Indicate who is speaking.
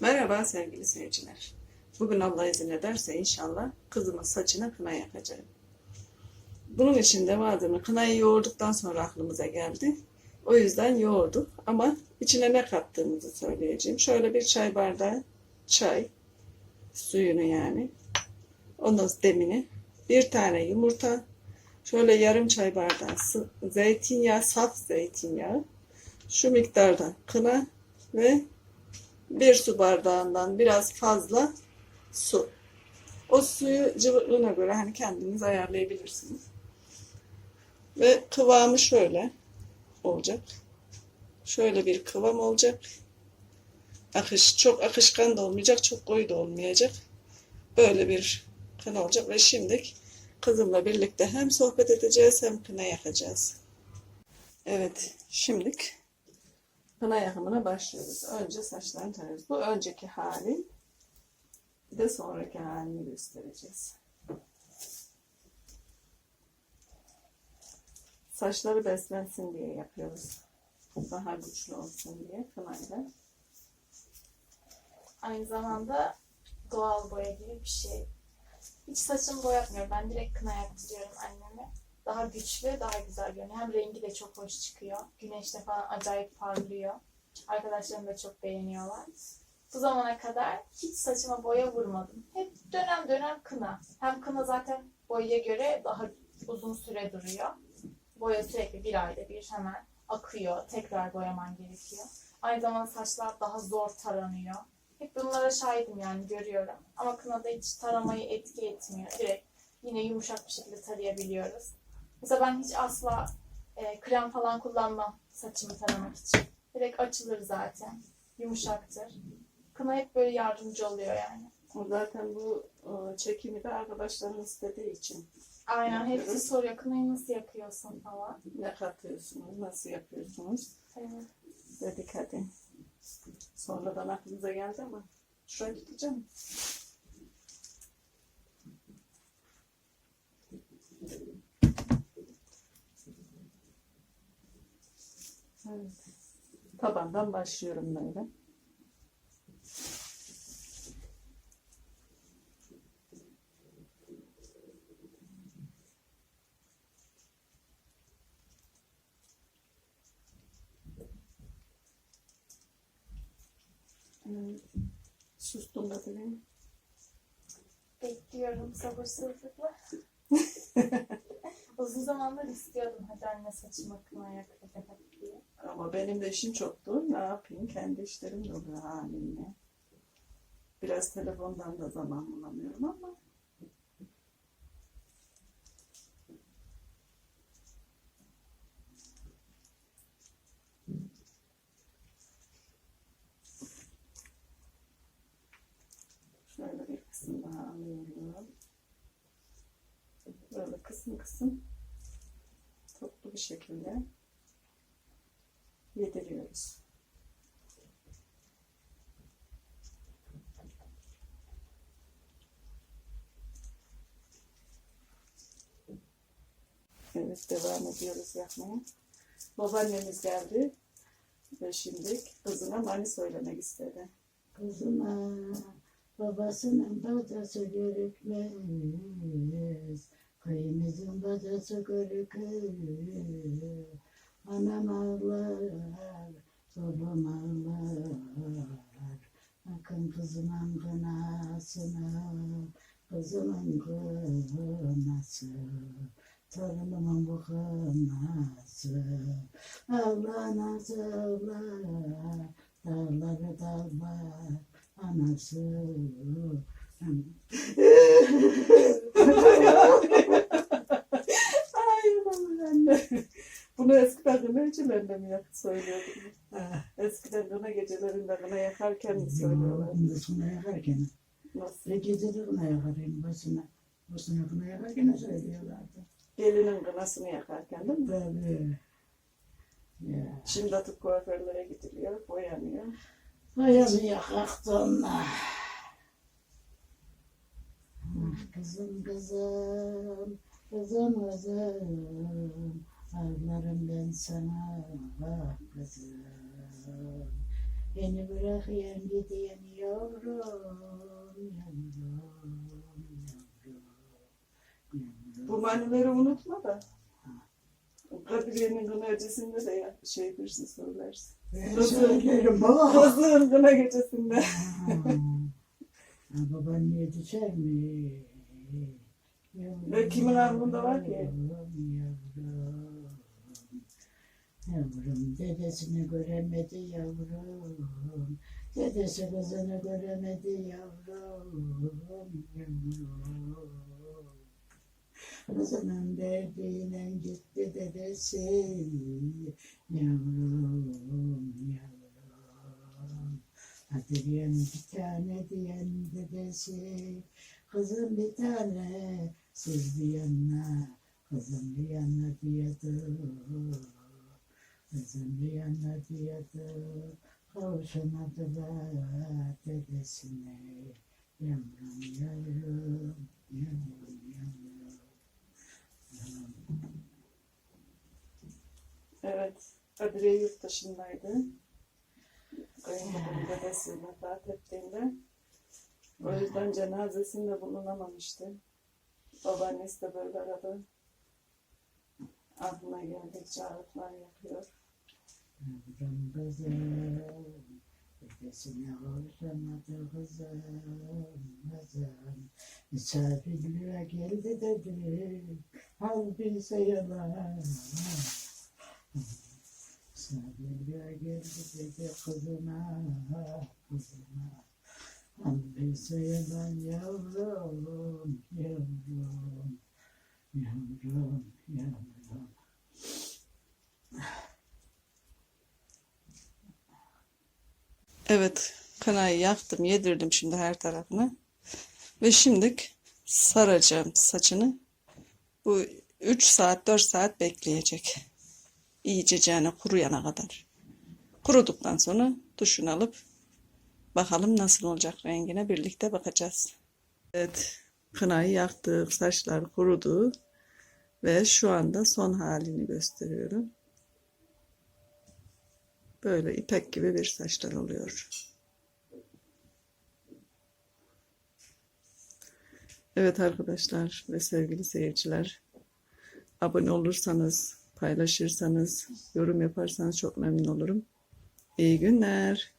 Speaker 1: Merhaba sevgili seyirciler. Bugün Allah izin ederse inşallah kızımın saçına kına yapacağım. Bunun için de malzeme kınayı yoğurduktan sonra aklımıza geldi. O yüzden yoğurduk ama içine ne kattığımızı söyleyeceğim. Şöyle bir çay bardağı çay suyunu yani. Ondan demini. Bir tane yumurta. Şöyle yarım çay bardağı zeytinyağı, saf zeytinyağı. Şu miktarda kına ve bir su bardağından biraz fazla su. O suyu cıvıklığına göre hani kendiniz ayarlayabilirsiniz. Ve kıvamı şöyle olacak. Şöyle bir kıvam olacak. Akış çok akışkan da olmayacak, çok koyu da olmayacak. Böyle bir kına olacak ve şimdi kızımla birlikte hem sohbet edeceğiz hem kına yakacağız. Evet, şimdilik kına yakımına başlıyoruz. Önce saçlarını tarıyoruz. Bu önceki hali, bir de sonraki halini göstereceğiz. Saçları beslensin diye yapıyoruz. Daha güçlü olsun diye kınayla.
Speaker 2: Aynı zamanda doğal boya gibi bir şey. Hiç saçımı boyatmıyorum. Ben direkt kına yaptırıyorum anneme. Daha güçlü, daha güzel görünüyor. Hem rengi de çok hoş çıkıyor. Güneşte falan acayip parlıyor. Arkadaşlarım da çok beğeniyorlar. Bu zamana kadar hiç saçıma boya vurmadım. Hep dönem dönem kına. Hem kına zaten boyaya göre daha uzun süre duruyor. Boya sürekli bir ayda bir hemen akıyor. Tekrar boyaman gerekiyor. Aynı zamanda saçlar daha zor taranıyor. Hep bunlara şahidim yani görüyorum. Ama kınada hiç taramayı etki etmiyor. Direkt yine yumuşak bir şekilde tarayabiliyoruz. Mesela ben hiç asla e, krem falan kullanmam saçımı taramak için. Direkt açılır zaten. Yumuşaktır. Kına hep böyle yardımcı oluyor yani.
Speaker 1: Zaten bu e, çekimi de arkadaşların istediği için.
Speaker 2: Aynen hepsi
Speaker 1: Yapıyoruz.
Speaker 2: soruyor kınayı nasıl yapıyorsun falan.
Speaker 1: Ne katıyorsunuz, nasıl yapıyorsunuz?
Speaker 2: Evet.
Speaker 1: Dedik hadi. Sonradan aklımıza geldi ama şuraya gideceğim. Tabandan başlıyorum böyle. Sustum da benim.
Speaker 2: Bekliyorum sabırsızlıkla. Uzun zamandır istiyordum hadi anne saçıma kına yak hadi hadi diye.
Speaker 1: Ama benim de işim çoktu. Ne yapayım? Kendi işlerim de oluyor halimle. Biraz telefondan da zaman bulamıyorum ama şöyle bir kısım daha alıyorum. Böyle kısım kısım toplu bir şekilde yediriyoruz. Evet devam ediyoruz yapmaya. Babaannemiz geldi ve şimdi kızına mani söylemek istedi.
Speaker 3: Kızıma babasının bacası görükmez. Köyümüzün bacası görükür. Anam ağlar, babam ağlar. Bakın kızımın kınasına, kızımın kınası. Torunumun bu kınası. Allah nazarlar. Dağları dağlar anası.
Speaker 1: Eskiden kına gecelerinde mi yak söylüyordun? Eskiden kına gecelerinde kına yakarken mi söylüyorlar?
Speaker 3: Sonra yakarken,
Speaker 1: Nasıl?
Speaker 3: ve geceleri kına yakarken başına, başına kına yakarken söylüyorlardı.
Speaker 1: Gelinin kınasını yakarken değil mi?
Speaker 3: Tabii. Ya.
Speaker 1: Şimdi artık kuaförlere gidiliyor, boyanıyor.
Speaker 3: Yakaktı onlar. Ah, Kızım kızım, kızım kızım, ağlarım ben sana ah kızım. Beni bırakayım gideyim yavrum, yavrum.
Speaker 1: Bu manileri unutma da. Kadriye'nin kına gecesinde de ya, şey birisi söylersin.
Speaker 3: Baba.
Speaker 1: Kızın kına gecesinde.
Speaker 3: Baban niye düşer mi?
Speaker 1: Ve kimin aklında var ki?
Speaker 3: Yavrum, dedesini göremedi yavrum. Dedesi kızını göremedi yavrum. Yavrum. Kızının derdiyle gitti dedesi. Yavrum, yavrum. Hatice'm bir tane diyen dedesi. Kızım bir tane, bir yana, kızım yana diyordu. Kızım yana diyordu. Kavuşamadılar dedesine. Yavrum, yavrum, yavrum, yavrum.
Speaker 1: Evet. Kadriye yurt dışındaydı. Kayınbabamın dedesi vefat ettiğinde. O yüzden cenazesinde bulunamamıştı. Babaannesi de böyle arada aklına geldikçe ağıtlar yapıyor.
Speaker 3: Yavrum kızım, dedesine kavuşamadı kızım, kızım. Misafirliğe geldi dedi, halbise yalan. Misafirliğe geldi dedi kızına, kızına. Halbise yalan yavrum, yavrum, yavrum, yavrum.
Speaker 1: Evet, kınayı yaktım, yedirdim şimdi her tarafını. Ve şimdi saracağım saçını. Bu 3 saat, 4 saat bekleyecek. İyice yani kuruyana kadar. Kuruduktan sonra duşunu alıp bakalım nasıl olacak rengine birlikte bakacağız. Evet, kınayı yaktık, saçlar kurudu. Ve şu anda son halini gösteriyorum. Böyle ipek gibi bir saçlar oluyor. Evet arkadaşlar ve sevgili seyirciler, abone olursanız, paylaşırsanız, yorum yaparsanız çok memnun olurum. İyi günler.